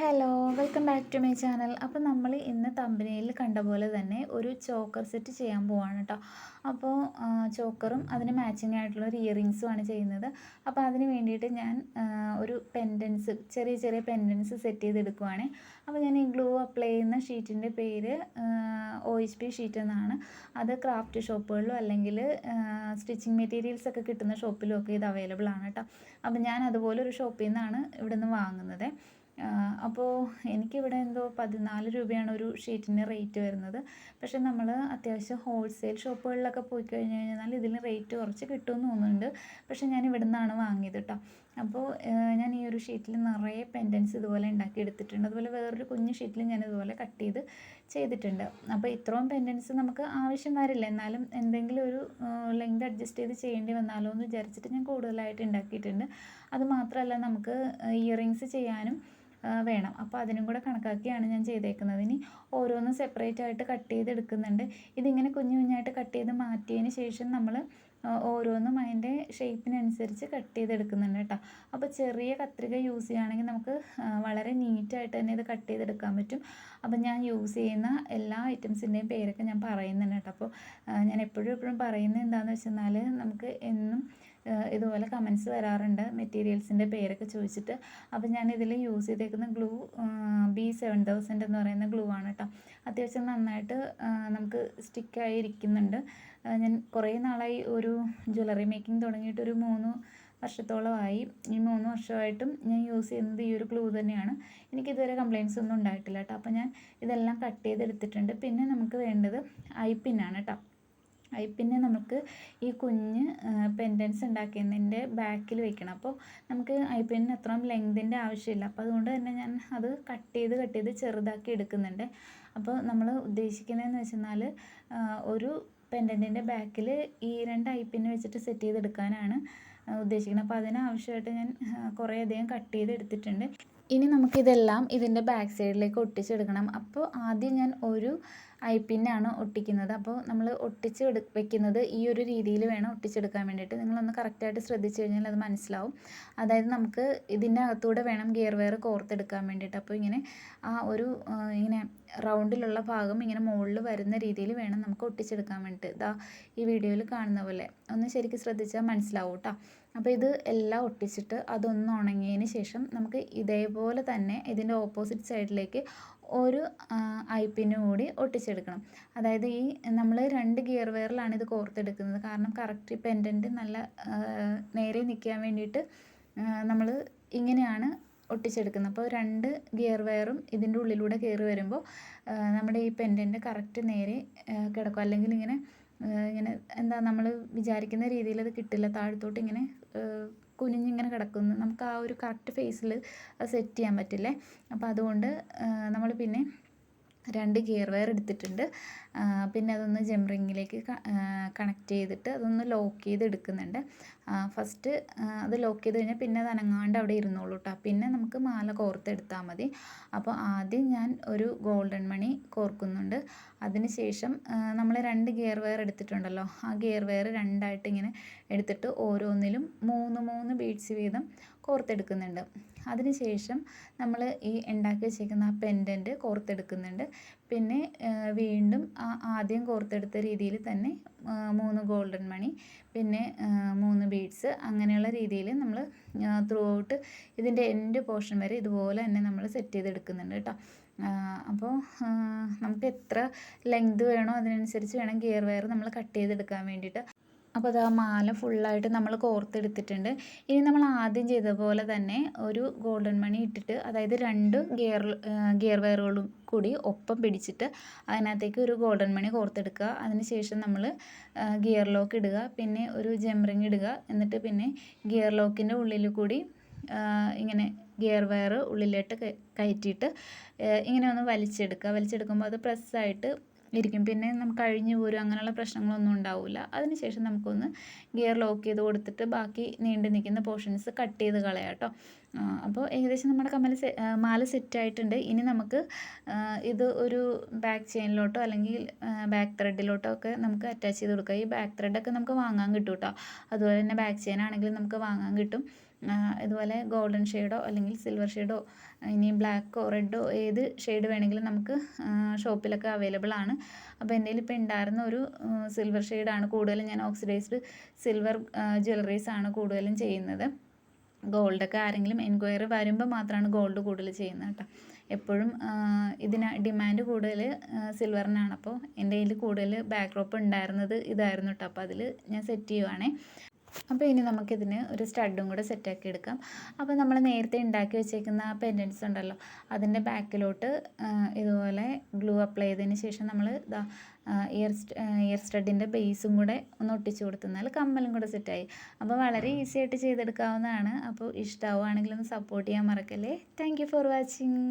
Hello welcome back to my channel അപ്പോൾ നമ്മൾ ഇന്ന് തമ്പനയിൽ കണ്ട പോലെ തന്നെ ഒരു ചോക്കർ സെറ്റ് ചെയ്യാൻ പോവാണ് കേട്ടോ അപ്പോൾ ചോക്കറും അതിന് മാച്ചിങ് ആയിട്ടുള്ള ഒരു ഇയറിങ്സും ആണ് ചെയ്യുന്നത്. അപ്പോൾ അതിന് വേണ്ടിയിട്ട് ഞാൻ ഒരു പെൻഡൻസ് ചെറിയ ചെറിയ പെൻഡൻസ് സെറ്റ് ചെയ്തെടുക്കുവാണ്. അപ്പോൾ ഞാൻ ഈ ഗ്ലൂ അപ്ലൈ ചെയ്യുന്ന ഷീറ്റിന്റെ പേര് ഒ എച്ച് പി ഷീറ്റ് എന്നാണ്. അത് ക്രാഫ്റ്റ് ഷോപ്പുകളിലും അല്ലെങ്കിൽ സ്റ്റിച്ചിങ് മെറ്റീരിയൽസ് ഒക്കെ കിട്ടുന്ന ഷോപ്പിലും ഒക്കെ ഇത് അവൈലബിൾ ആണ് കേട്ടോ അപ്പോൾ ഞാൻ അതുപോലെ ഒരു ഷോപ്പിൽ നിന്നാണ് ഇവിടെ നിന്ന് വാങ്ങുന്നത്. അപ്പോൾ എനിക്കിവിടെ എന്തോ പതിനാല് രൂപയാണ് ഒരു ഷീറ്റിന് റേറ്റ് വരുന്നത്. പക്ഷേ നമ്മൾ അത്യാവശ്യം ഹോൾസെയിൽ ഷോപ്പുകളിലൊക്കെ പോയി കഴിഞ്ഞ് കഴിഞ്ഞാൽ ഇതിന് റേറ്റ് കുറച്ച് കിട്ടുമെന്ന് തോന്നുന്നുണ്ട്. പക്ഷേ ഞാൻ ഇവിടെ നിന്നാണ് വാങ്ങിയത് കേട്ടോ. അപ്പോൾ ഞാൻ ഈ ഒരു ഷീറ്റിൽ നിറയെ പെൻഡൻസ് ഇതുപോലെ ഉണ്ടാക്കി എടുത്തിട്ടുണ്ട്. അതുപോലെ വേറൊരു കുഞ്ഞു ഷീറ്റിൽ ഞാൻ ഇതുപോലെ കട്ട് ചെയ്ത് ചെയ്തിട്ടുണ്ട്. അപ്പോൾ ഇത്രയും പെൻഡൻസ് നമുക്ക് ആവശ്യം വരില്ല എന്നാലും എന്തെങ്കിലും ഒരു ലെങ്ത് അഡ്ജസ്റ്റ് ചെയ്ത് ചെയ്യേണ്ടി വന്നാലോ എന്ന് വിചാരിച്ചിട്ട് ഞാൻ കൂടുതലായിട്ട് ഉണ്ടാക്കിയിട്ടുണ്ട്. അത് മാത്രമല്ല നമുക്ക് ഇയറിങ്സ് ചെയ്യാനും വേണം. അപ്പോൾ അതിനും കൂടെ കണക്കാക്കിയാണ് ഞാൻ ചെയ്തേക്കുന്നത്. ഇനി ഓരോന്നും സെപ്പറേറ്റ് ആയിട്ട് കട്ട് ചെയ്ത് എടുക്കുന്നുണ്ട്. ഇതിങ്ങനെ കുഞ്ഞു കുഞ്ഞായിട്ട് കട്ട് ചെയ്ത് മാറ്റിയതിന് ശേഷം നമ്മൾ ഓരോന്നും അതിന്റെ ഷേപ്പിനനുസരിച്ച് കട്ട് ചെയ്തെടുക്കുന്നുണ്ട് കേട്ടോ. അപ്പോൾ ചെറിയ കത്രിക യൂസ് ചെയ്യുകയാണെങ്കിൽ നമുക്ക് വളരെ നീറ്റായിട്ട് തന്നെ ഇത് കട്ട് ചെയ്തെടുക്കാൻ പറ്റും. അപ്പോൾ ഞാൻ യൂസ് ചെയ്യുന്ന എല്ലാ ഐറ്റംസിന്റെയും പേരൊക്കെ ഞാൻ പറയുന്നുണ്ട് കേട്ടോ. അപ്പോൾ ഞാൻ എപ്പോഴും എപ്പോഴും പറയുന്നത് എന്താണെന്ന് വെച്ചെന്നാൽ നമുക്ക് എന്നും ഇതുപോലെ കമൻസ് വരാറുണ്ട്. മെറ്റീരിയൽസിന്റെ പേരൊക്കെ ചോദിച്ചിട്ട്. അപ്പോൾ ഞാൻ ഇതിൽ യൂസ് ചെയ്തേക്കുന്ന ഗ്ലൂ ബി സെവൻ തൗസൻഡ് എന്ന് പറയുന്ന ഗ്ലൂ ആണ് കേട്ടോ അത്യാവശ്യം നന്നായിട്ട് നമുക്ക് സ്റ്റിക്കായി ഇരിക്കുന്നുണ്ട്. ഞാൻ കുറേ നാളായി ഒരു ജ്വല്ലറി മേക്കിംഗ് തുടങ്ങിയിട്ട് ഒരു മൂന്ന് വർഷത്തോളമായി. ഈ മൂന്ന് വർഷമായിട്ടും ഞാൻ യൂസ് ചെയ്യുന്നത് ഈ ഒരു ഗ്ലൂ തന്നെയാണ്. എനിക്ക് ഇതുവരെ കംപ്ലയിൻസ് ഒന്നും ഉണ്ടായിട്ടില്ല കേട്ടോ അപ്പോൾ ഞാൻ ഇതെല്ലാം കട്ട് ചെയ്തെടുത്തിട്ടുണ്ട്. പിന്നെ നമുക്ക് വേണ്ടത് ഐ പിന്നാണ് കേട്ടോ പിന്നെ നമുക്ക് ഈ കുഞ്ഞ് പെൻഡൻസ് ഉണ്ടാക്കിയതിന്റെ ബാക്കിൽ വെക്കണം. അപ്പോൾ നമുക്ക് ഐ പിന്നിന് അത്രയും ലെങ്തിന്റെ ആവശ്യമില്ല. അപ്പോൾ അതുകൊണ്ട് തന്നെ ഞാൻ അത് കട്ട് ചെയ്ത് കട്ട് ചെയ്ത് ചെറുതാക്കി എടുക്കുന്നുണ്ട്. അപ്പോൾ നമ്മൾ ഉദ്ദേശിക്കുന്നതെന്ന് വെച്ചെന്നാൽ ഒരു പെൻഡന്റിന്റെ ബാക്കിൽ ഈ രണ്ട് ഐ പിന്ന് വെച്ചിട്ട് സെറ്റ് ചെയ്തെടുക്കാനാണ് ഉദ്ദേശിക്കുന്നത്. അപ്പോൾ അതിനാവശ്യമായിട്ട് ഞാൻ കുറേ അധികം കട്ട് ചെയ്ത് എടുത്തിട്ടുണ്ട് ഇനി നമുക്കിതെല്ലാം ഇതിന്റെ ബാക്ക് സൈഡിലേക്ക് ഒട്ടിച്ചെടുക്കണം. അപ്പോൾ ആദ്യം ഞാൻ ഒരു ഐ പിന്നാണ് ഒട്ടിക്കുന്നത്. അപ്പോൾ നമ്മൾ ഒട്ടിച്ച് എടു വെക്കുന്നത് ഈ ഒരു രീതിയിൽ വേണം ഒട്ടിച്ചെടുക്കാൻ വേണ്ടിയിട്ട്. നിങ്ങളൊന്ന് കറക്റ്റായിട്ട് ശ്രദ്ധിച്ചു കഴിഞ്ഞാൽ അത് മനസ്സിലാവും. അതായത് നമുക്ക് ഇതിന്റെ അകത്തൂടെ വേണം ഗിയർ വെയർ കോർത്തെടുക്കാൻ വേണ്ടിയിട്ട്. അപ്പോൾ ഇങ്ങനെ ആ ഒരു ഇങ്ങനെ റൗണ്ടിലുള്ള ഭാഗം ഇങ്ങനെ മുകളിൽ വരുന്ന രീതിയിൽ വേണം നമുക്ക് ഒട്ടിച്ചെടുക്കാൻ വേണ്ടിയിട്ട്. ഇതാ ഈ വീഡിയോയിൽ കാണുന്ന പോലെ. ഒന്ന് ശരിക്കും ശ്രദ്ധിച്ചാൽ മനസ്സിലാവും കേട്ടോ അപ്പോൾ ഇത് എല്ലാം ഒട്ടിച്ചിട്ട് അതൊന്ന് ഉണങ്ങിയതിന് ശേഷം നമുക്ക് ഇതേപോലെ തന്നെ ഇതിന്റെ ഓപ്പോസിറ്റ് സൈഡിലേക്ക് ഒരു ഐപ്പിന് കൂടി ഒട്ടിച്ചെടുക്കണം. അതായത് ഈ നമ്മൾ രണ്ട് ഗിയർ വെയറിലാണ് ഇത് കോർത്തെടുക്കുന്നത്. കാരണം കറക്റ്റ് പെൻഡന്റ് നല്ല നേരെ നിൽക്കാൻ വേണ്ടിയിട്ട് നമ്മൾ ഇങ്ങനെയാണ് ഒട്ടിച്ചെടുക്കുന്നത്. അപ്പോൾ രണ്ട് ഗിയർ വയറും ഇതിന്റെ ഉള്ളിലൂടെ കയറി വരുമ്പോൾ നമ്മുടെ ഈ പെൻഡന്റ് കറക്റ്റ് നേരെ കിടക്കും. അല്ലെങ്കിൽ ഇങ്ങനെ ഇങ്ങനെ എന്താ നമ്മൾ വിചാരിക്കുന്ന രീതിയിൽ അത് കിട്ടില്ല താഴത്തോട്ട് ഇങ്ങനെ കുനിഞ്ഞിങ്ങനെ കിടക്കുന്നു. നമുക്ക് ആ ഒരു കറക്റ്റ് ഫേസിൽ അത് സെറ്റ് ചെയ്യാൻ പറ്റില്ല? അപ്പോൾ അതുകൊണ്ട് നമ്മൾ പിന്നെ രണ്ട് ഗിയർ വയർ എടുത്തിട്ടുണ്ട്. പിന്നെ അതൊന്ന് ജംറിങ്ങിലേക്ക് കണക്ട് ചെയ്തിട്ട് അതൊന്ന് ലോക്ക് ചെയ്ത് എടുക്കുന്നുണ്ട് ഫസ്റ്റ് അത് ലോക്ക് ചെയ്ത് കഴിഞ്ഞാൽ പിന്നെ അത് അനങ്ങാണ്ട് അവിടെ ഇരുന്നോളൂ കേട്ടോ പിന്നെ നമുക്ക് മാല കോർത്തെടുത്താൽ മതി. അപ്പോൾ ആദ്യം ഞാൻ ഒരു ഗോൾഡൻ മണി കോർക്കുന്നുണ്ട്. അതിന് ശേഷം നമ്മൾ രണ്ട് ഗിയർ വയർ എടുത്തിട്ടുണ്ടല്ലോ. ആ ഗിയർ വയർ രണ്ടായിട്ട് ഇങ്ങനെ എടുത്തിട്ട് ഓരോന്നിലും മൂന്ന് മൂന്ന് ബീഡ്സ് വീതം കോർത്തെടുക്കുന്നുണ്ട്. അതിനുശേഷം നമ്മൾ ഈ ഉണ്ടാക്കി വെച്ചേക്കുന്ന ആ പെൻഡന്റ് കോർത്തെടുക്കുന്നുണ്ട്. പിന്നെ വീണ്ടും ആ ആദ്യം കോർത്തെടുത്ത രീതിയിൽ തന്നെ മൂന്ന് ഗോൾഡൻ മണി പിന്നെ മൂന്ന് ബീഡ്സ് അങ്ങനെയുള്ള രീതിയിൽ നമ്മൾ ത്രൂ ഔട്ട് ഇതിന്റെ എൻഡ് പോർഷൻ വരെ ഇതുപോലെ തന്നെ നമ്മൾ സെറ്റ് ചെയ്തെടുക്കുന്നുണ്ട് കേട്ടോ. അപ്പോൾ നമുക്ക് എത്ര ലെങ്ത് വേണോ അതിനനുസരിച്ച് വേണം ഗിയർ വയർ നമ്മൾ കട്ട് ചെയ്തെടുക്കാൻ വേണ്ടിയിട്ട്. അപ്പോൾ അത് ആ മാല ഫുള്ളായിട്ട് നമ്മൾ കോർത്തെടുത്തിട്ടുണ്ട്. ഇനി നമ്മൾ ആദ്യം ചെയ്ത പോലെ തന്നെ ഒരു ഗോൾഡൻ മണി ഇട്ടിട്ട് അതായത് രണ്ട് ഗിയർ ഗിയർ വയറുകളും കൂടി ഒപ്പം പിടിച്ചിട്ട് അതിനകത്തേക്ക് ഒരു ഗോൾഡൻ മണി കോർത്തെടുക്കുക. അതിന് ശേഷം നമ്മൾ ഗിയർ ലോക്ക് ഇടുക. പിന്നെ ഒരു ജംറിങ് ഇടുക. എന്നിട്ട് പിന്നെ ഗിയർ ലോക്കിന്റെ ഉള്ളിൽ കൂടി ഇങ്ങനെ ഗിയർ വയർ ഉള്ളിലോട്ട് കയറ്റിയിട്ട് ഇങ്ങനെ ഒന്ന് വലിച്ചെടുക്കുക. വലിച്ചെടുക്കുമ്പോൾ അത് പ്രസ്സായിട്ട് ഇരിക്കും. പിന്നെ നമുക്ക് അഴിഞ്ഞു പോരും അങ്ങനെയുള്ള പ്രശ്നങ്ങളൊന്നും ഉണ്ടാവില്ല അതിനുശേഷം നമുക്കൊന്ന് ഗിയർ ലോക്ക് ചെയ്ത് കൊടുത്തിട്ട് ബാക്കി നീണ്ടു നിൽക്കുന്ന പോർഷൻസ് കട്ട് ചെയ്ത് കളയാം കേട്ടോ അപ്പോൾ ഏകദേശം നമ്മുടെ കമ്മൽ മാല സെറ്റായിട്ടുണ്ട് ഇനി നമുക്ക് ഇത് ഒരു ബാക്ക് ചെയിനിലോട്ടോ അല്ലെങ്കിൽ ബാക്ക് ത്രെഡിലോട്ടോ ഒക്കെ നമുക്ക് അറ്റാച്ച് ചെയ്ത് കൊടുക്കാം. ഈ ബാക്ക് ത്രെഡൊക്കെ നമുക്ക് വാങ്ങാൻ കിട്ടും കേട്ടോ അതുപോലെ തന്നെ ബാക്ക് ചെയിൻ ആണെങ്കിലും നമുക്ക് വാങ്ങാൻ കിട്ടും. ഇതുപോലെ ഗോൾഡൻ ഷെയ്ഡോ അല്ലെങ്കിൽ സിൽവർ ഷെയ്ഡോ ഇനി ബ്ലാക്കോ റെഡോ ഏത് ഷെയ്ഡ് വേണമെങ്കിലും നമുക്ക് ഷോപ്പിലൊക്കെ അവൈലബിൾ ആണ്. അപ്പോൾ എന്റെ ഇപ്പോൾ ഉണ്ടായിരുന്ന ഒരു സിൽവർ ഷെയ്ഡാണ് കൂടുതലും ഞാൻ ഓക്സിഡൈസ്ഡ് സിൽവർ ജ്വല്ലറീസ് ആണ് കൂടുതലും ചെയ്യുന്നത്. ഗോൾഡൊക്കെ ആരെങ്കിലും എൻക്വയറി വരുമ്പോൾ മാത്രമാണ് ഗോൾഡ് കൂടുതൽ ചെയ്യുന്നത് കേട്ടോ. എപ്പോഴും ഇതിന് ഡിമാൻഡ് കൂടുതൽ സിൽവറിനാണ്. അപ്പോൾ എന്റെ കയ്യിൽ കൂടുതൽ ബാക്ക് ഡ്രോപ്പ് ഉണ്ടായിരുന്നത് ഇതായിരുന്നു കേട്ടോ. അപ്പോൾ അതിൽ ഞാൻ സെറ്റ് ചെയ്യുവാണേ. അപ്പോൾ ഇനി നമുക്കിതിന് ഒരു സ്റ്റഡും കൂടെ സെറ്റാക്കി എടുക്കാം. അപ്പോൾ നമ്മൾ നേരത്തെ ഉണ്ടാക്കി വെച്ചേക്കുന്ന ആ പെൻഡൻസ് ഉണ്ടല്ലോ അതിന്റെ ബാക്കിലോട്ട് ഇതുപോലെ ഗ്ലൂ അപ്ലൈ ചെയ്തതിന് ശേഷം നമ്മൾ ഇതാ ഇയർ ഇയർ സ്റ്റഡിന്റെ ബേസും കൂടെ ഒന്ന് ഒട്ടിച്ചു കൊടുത്തെന്നാൽ കമ്മലും കൂടെ സെറ്റായി അപ്പോൾ വളരെ ഈസി ആയിട്ട് ചെയ്തെടുക്കാവുന്നതാണ്. അപ്പോൾ ഇഷ്ടമാവുകയാണെങ്കിൽ ഒന്ന് സപ്പോർട്ട് ചെയ്യാൻ മറക്കല്ലേ. Thank for watching